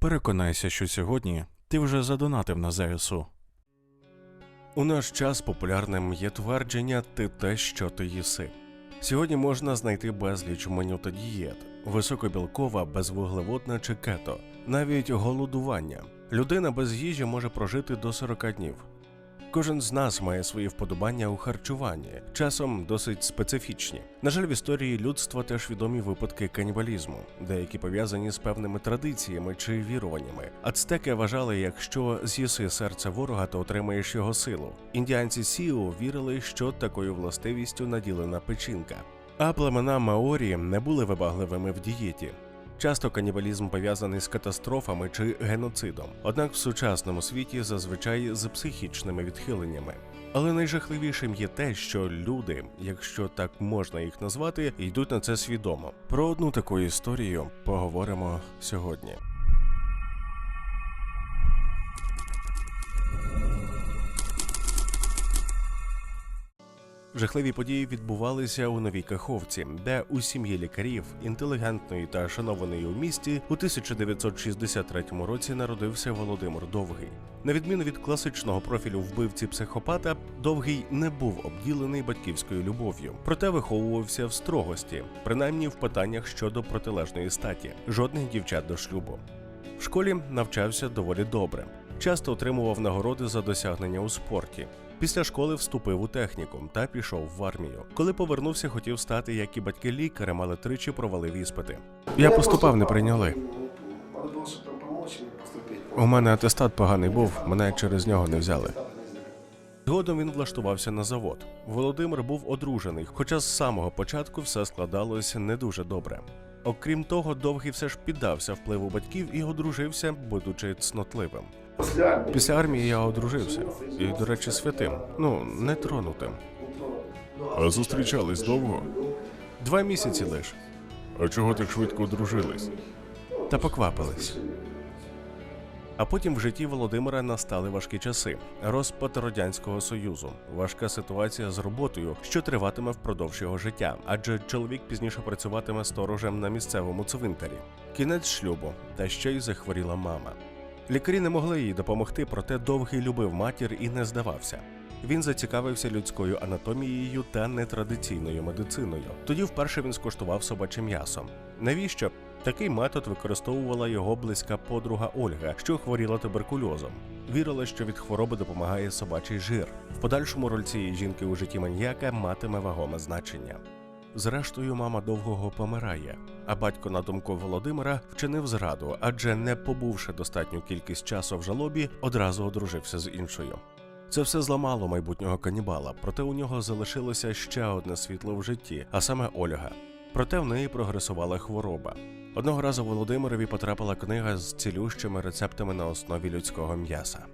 Переконайся, що сьогодні ти вже задонатив на ЗСУ. У наш час популярним є твердження ти те, що ти їси. Сьогодні можна знайти безліч меню та дієт, високобілкова, безвуглеводна чи кето, навіть голодування. Людина без їжі може прожити до 40 днів. Кожен з нас має свої вподобання у харчуванні, часом досить специфічні. На жаль, в історії людства теж відомі випадки канібалізму, деякі пов'язані з певними традиціями чи віруваннями. Ацтеки вважали, якщо з'їси серце ворога, то отримаєш його силу. Індіанці Сіу вірили, що такою властивістю наділена печінка. А племена Маорі не були вибагливими в дієті. Часто канібалізм пов'язаний з катастрофами чи геноцидом, однак в сучасному світі зазвичай з психічними відхиленнями. Але найжахливішим є те, що люди, якщо так можна їх назвати, йдуть на це свідомо. Про одну таку історію поговоримо сьогодні. Жахливі події відбувалися у Новій Каховці, де у сім'ї лікарів, інтелігентної та шанованої у місті, у 1963 році народився Володимир Довгий. На відміну від класичного профілю вбивці психопата, Довгий не був обділений батьківською любов'ю, проте виховувався в строгості, принаймні в питаннях щодо протилежної статі, жодних дівчат до шлюбу. В школі навчався доволі добре, часто отримував нагороди за досягнення у спорті. Після школи вступив у технікум та пішов в армію. Коли повернувся, хотів стати, як і батьки лікарем, але тричі провалив іспити. Я поступав, не прийняли. У мене атестат поганий був, мене через нього не взяли. Згодом він влаштувався на завод. Володимир був одружений, хоча з самого початку все складалося не дуже добре. Окрім того, довгий все ж піддався впливу батьків і одружився, будучи цнотливим. Після армії я одружився, і, до речі, святим, ну не тронутим. А зустрічались довго? Два місяці лиш, А чого так швидко одружились? та поквапились. А потім в житті Володимира настали важкі часи. Розпад радянського союзу, важка ситуація з роботою, що триватиме впродовж його життя, адже чоловік пізніше працюватиме сторожем на місцевому цвинтарі. Кінець шлюбу, та ще й захворіла мама. Лікарі не могли їй допомогти, проте довгий любив матір і не здавався. Він зацікавився людською анатомією та нетрадиційною медициною. Тоді вперше він скуштував собаче м'ясо. Навіщо? Такий метод використовувала його близька подруга Ольга, що хворіла туберкульозом. Вірила, що від хвороби допомагає собачий жир. В подальшому роль цієї жінки у житті маньяка матиме вагоме значення. Зрештою, мама довгого помирає, а батько, на думку Володимира, вчинив зраду, адже не побувши достатню кількість часу в жалобі, одразу одружився з іншою. Це все зламало майбутнього канібала, проте у нього залишилося ще одне світло в житті, а саме Ольга. Проте в неї прогресувала хвороба. Одного разу Володимирові потрапила книга з цілющими рецептами на основі людського м'яса.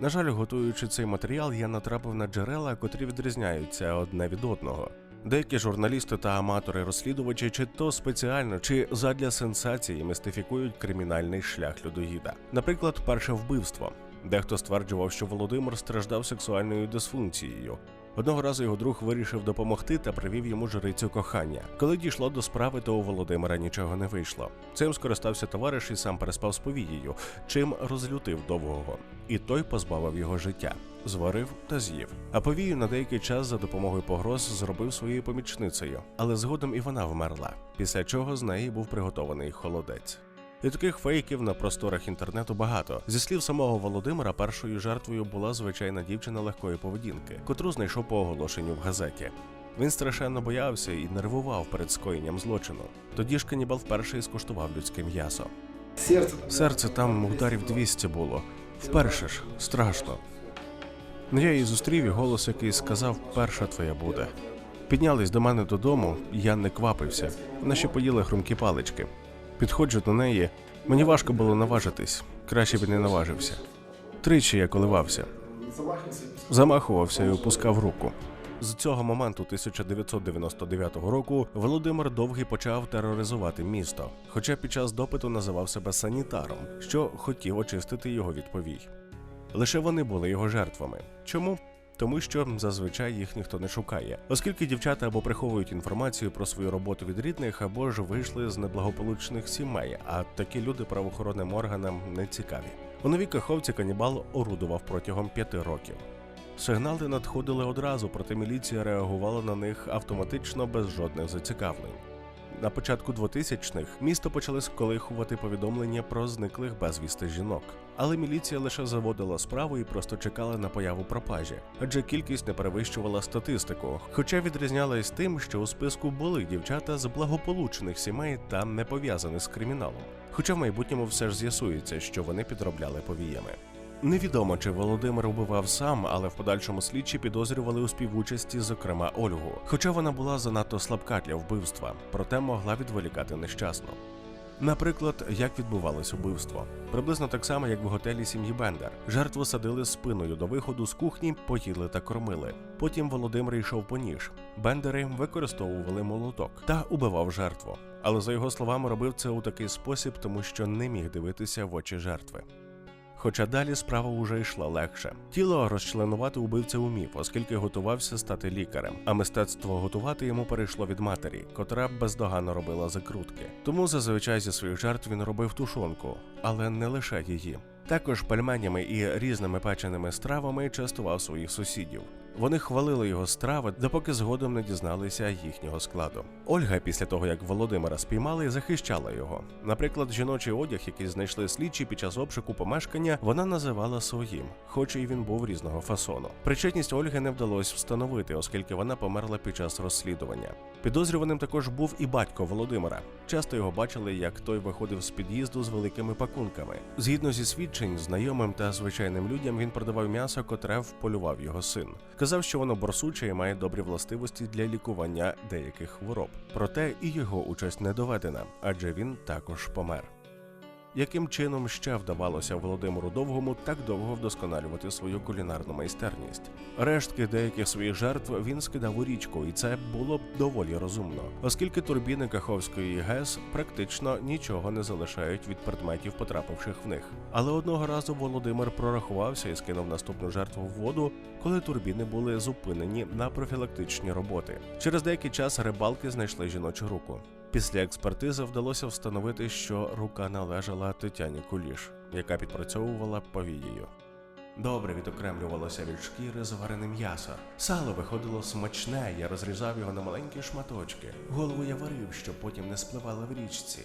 На жаль, готуючи цей матеріал, я натрапив на джерела, котрі відрізняються одне від одного. Деякі журналісти та аматори-розслідувачі чи то спеціально, чи задля сенсації містифікують кримінальний шлях людоїда. Наприклад, перше вбивство. Дехто стверджував, що Володимир страждав сексуальною дисфункцією. Одного разу його друг вирішив допомогти та привів йому жрицю кохання. Коли дійшло до справи, то у Володимира нічого не вийшло. Цим скористався товариш і сам переспав з повією, чим розлютив довгого. І той позбавив його життя, зварив та з'їв. А повію на деякий час за допомогою погроз зробив своєю помічницею, але згодом і вона вмерла. Після чого з неї був приготований холодець. І таких фейків на просторах інтернету багато. Зі слів самого Володимира, першою жертвою була звичайна дівчина легкої поведінки, котру знайшов по оголошенню в газеті. Він страшенно боявся і нервував перед скоєнням злочину. Тоді ж канібал вперше і скуштував людське м'ясо. Серце там ударів 200 було. Вперше ж страшно. Ну я її зустрів, і голос який сказав, перша твоя буде. Піднялись до мене додому, я не квапився. Вона ще поїла хрумкі палички. Підходжу до неї. Мені важко було наважитись, краще б не наважився. Тричі я коливався, замахувався і опускав руку. З цього моменту 1999 року Володимир Довгий почав тероризувати місто, хоча під час допиту називав себе санітаром, що хотів очистити його від. Лише вони були його жертвами. Чому? Тому що зазвичай їх ніхто не шукає, оскільки дівчата або приховують інформацію про свою роботу від рідних, або ж вийшли з неблагополучних сімей, а такі люди правоохоронним органам не цікаві. У новій каховці канібал орудував протягом п'яти років. Сигнали надходили одразу, проте міліція реагувала на них автоматично без жодних зацікавлень. На початку 2000-х місто почали сколихувати повідомлення про зниклих безвісти жінок, але міліція лише заводила справу і просто чекала на появу пропажі, адже кількість не перевищувала статистику, хоча відрізнялась тим, що у списку були дівчата з благополучних сімей та не пов'язані з криміналом. Хоча в майбутньому все ж з'ясується, що вони підробляли повіями. Невідомо, чи Володимир убивав сам, але в подальшому слідчі підозрювали у співучасті, зокрема Ольгу. Хоча вона була занадто слабка для вбивства, проте могла відволікати нещасно. Наприклад, як відбувалось убивство, приблизно так само, як в готелі сім'ї Бендер. Жертву садили спиною до виходу з кухні, поїли та кормили. Потім Володимир йшов по ніж. Бендери використовували молоток та убивав жертву. Але за його словами робив це у такий спосіб, тому що не міг дивитися в очі жертви. Хоча далі справа уже йшла легше. Тіло розчленувати убивця умів, оскільки готувався стати лікарем, а мистецтво готувати йому перейшло від матері, котра бездоганно робила закрутки. Тому зазвичай зі своїх жертв він робив тушонку, але не лише її. Також пельменями і різними печеними стравами частував своїх сусідів. Вони хвалили його страви, допоки згодом не дізналися їхнього складу. Ольга, після того як Володимира спіймали, захищала його. Наприклад, жіночий одяг, який знайшли слідчі під час обшуку помешкання, вона називала своїм, хоч і він був різного фасону. Причетність Ольги не вдалося встановити, оскільки вона померла під час розслідування. Підозрюваним також був і батько Володимира. Часто його бачили, як той виходив з під'їзду з великими пакунками. Згідно зі свідчень, знайомим та звичайним людям він продавав м'ясо, котре вполював його син. Казав, що воно борсуче і має добрі властивості для лікування деяких хвороб. Проте і його участь не доведена, адже він також помер. Яким чином ще вдавалося Володимиру Довгому так довго вдосконалювати свою кулінарну майстерність? Рештки деяких своїх жертв він скидав у річку, і це було б доволі розумно, оскільки турбіни Каховської ГЕС практично нічого не залишають від предметів, потрапивших в них. Але одного разу Володимир прорахувався і скинув наступну жертву в воду, коли турбіни були зупинені на профілактичні роботи. Через деякий час рибалки знайшли жіночу руку. Після експертизи вдалося встановити, що рука належала Тетяні Куліш, яка підпрацьовувала повією. Добре відокремлювалося від шкіри зварене м'ясо. Сало виходило смачне, я розрізав його на маленькі шматочки. Голову я варив, щоб потім не спливала в річці.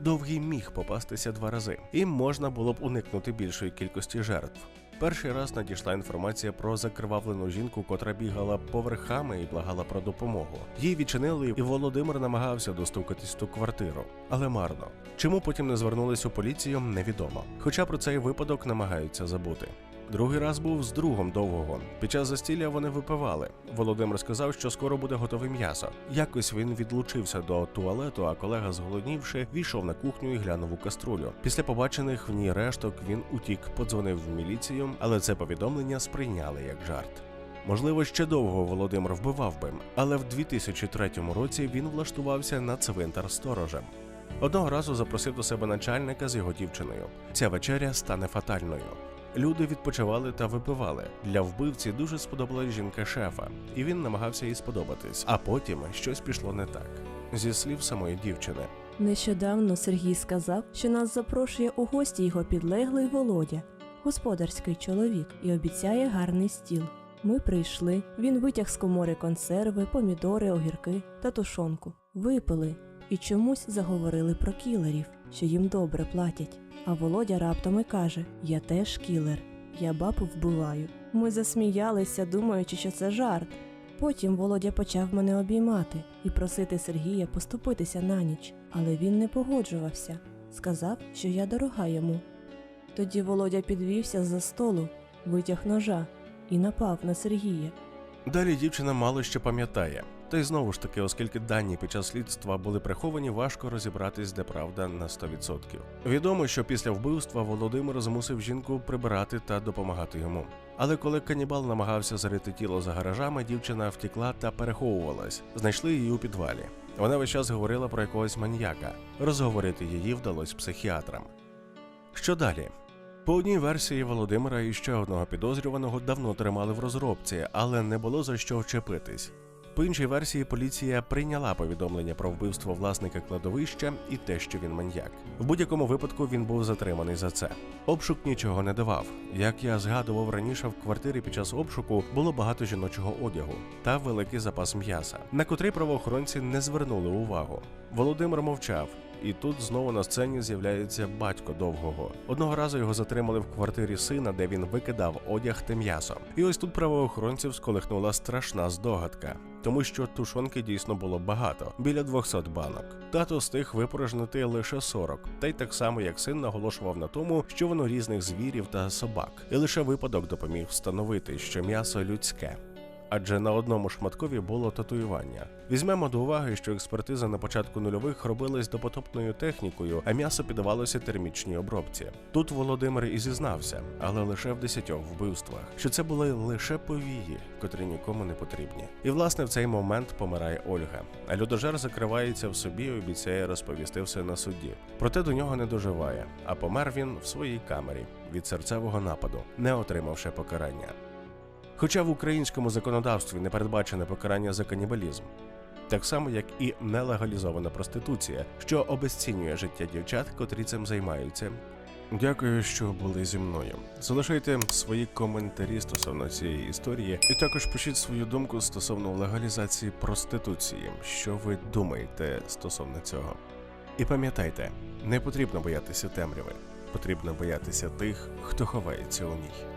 Довгий міг попастися два рази, і можна було б уникнути більшої кількості жертв. Перший раз надійшла інформація про закривавлену жінку, котра бігала поверхами і благала про допомогу. Їй відчинили, і Володимир намагався достукатись ту квартиру, але марно. Чому потім не звернулись у поліцію, невідомо. Хоча про цей випадок намагаються забути. Другий раз був з другом довгого. Під час застілля вони випивали. Володимир сказав, що скоро буде готове м'ясо. Якось він відлучився до туалету, а колега, зголоднівши, війшов на кухню і глянув у каструлю. Після побачених в ній решток він утік, подзвонив в міліцію, але це повідомлення сприйняли як жарт. Можливо, ще довго Володимир вбивав би, але в 2003 році він влаштувався на цвинтар сторожем. Одного разу запросив до себе начальника з його дівчиною. Ця вечеря стане фатальною. Люди відпочивали та випивали. Для вбивці дуже сподобалась жінка шефа, і він намагався їй сподобатись. А потім щось пішло не так. Зі слів самої дівчини. Нещодавно Сергій сказав, що нас запрошує у гості його підлеглий Володя, господарський чоловік, і обіцяє гарний стіл. Ми прийшли. Він витяг з комори консерви, помідори, огірки та тушонку. Випили і чомусь заговорили про кілерів, що їм добре платять. А Володя раптом і каже: Я теж кілер, я баб вбиваю. Ми засміялися, думаючи, що це жарт. Потім Володя почав мене обіймати і просити Сергія поступитися на ніч, але він не погоджувався. Сказав, що я дорога йому. Тоді Володя підвівся з-за столу, витяг ножа і напав на Сергія. Далі дівчина мало що пам'ятає. Та й знову ж таки, оскільки дані під час слідства були приховані, важко розібратись, де правда на 100%. Відомо, що після вбивства Володимир змусив жінку прибирати та допомагати йому. Але коли канібал намагався зарити тіло за гаражами, дівчина втікла та переховувалась. Знайшли її у підвалі. Вона весь час говорила про якогось маньяка. Розговорити її вдалося психіатрам. Що далі? По одній версії Володимира і ще одного підозрюваного давно тримали в розробці, але не було за що вчепитись. По іншій версії поліція прийняла повідомлення про вбивство власника кладовища і те, що він маньяк. В будь-якому випадку він був затриманий за це. Обшук нічого не давав. Як я згадував раніше, в квартирі під час обшуку було багато жіночого одягу та великий запас м'яса, на котрий правоохоронці не звернули увагу. Володимир мовчав. І тут знову на сцені з'являється батько довгого. Одного разу його затримали в квартирі сина, де він викидав одяг та м'ясо. І ось тут правоохоронців сколихнула страшна здогадка, тому що тушонки дійсно було багато біля 200 банок. Тато встиг випорожнити лише 40, та й так само як син наголошував на тому, що воно різних звірів та собак, і лише випадок допоміг встановити, що м'ясо людське. Адже на одному шматкові було татуювання. Візьмемо до уваги, що експертиза на початку нульових робилась допотопною технікою, а м'ясо піддавалося термічній обробці. Тут Володимир і зізнався, але лише в десятьох вбивствах, що це були лише повії, котрі нікому не потрібні. І власне в цей момент помирає Ольга. А людожер закривається в собі і обіцяє розповісти все на суді. Проте до нього не доживає, а помер він в своїй камері від серцевого нападу, не отримавши покарання. Хоча в українському законодавстві не передбачене покарання за канібалізм, так само як і нелегалізована проституція, що обезцінює життя дівчат, котрі цим займаються. Дякую, що були зі мною. Залишайте свої коментарі стосовно цієї історії, і також пишіть свою думку стосовно легалізації проституції. Що ви думаєте стосовно цього? І пам'ятайте, не потрібно боятися темряви, потрібно боятися тих, хто ховається у ній.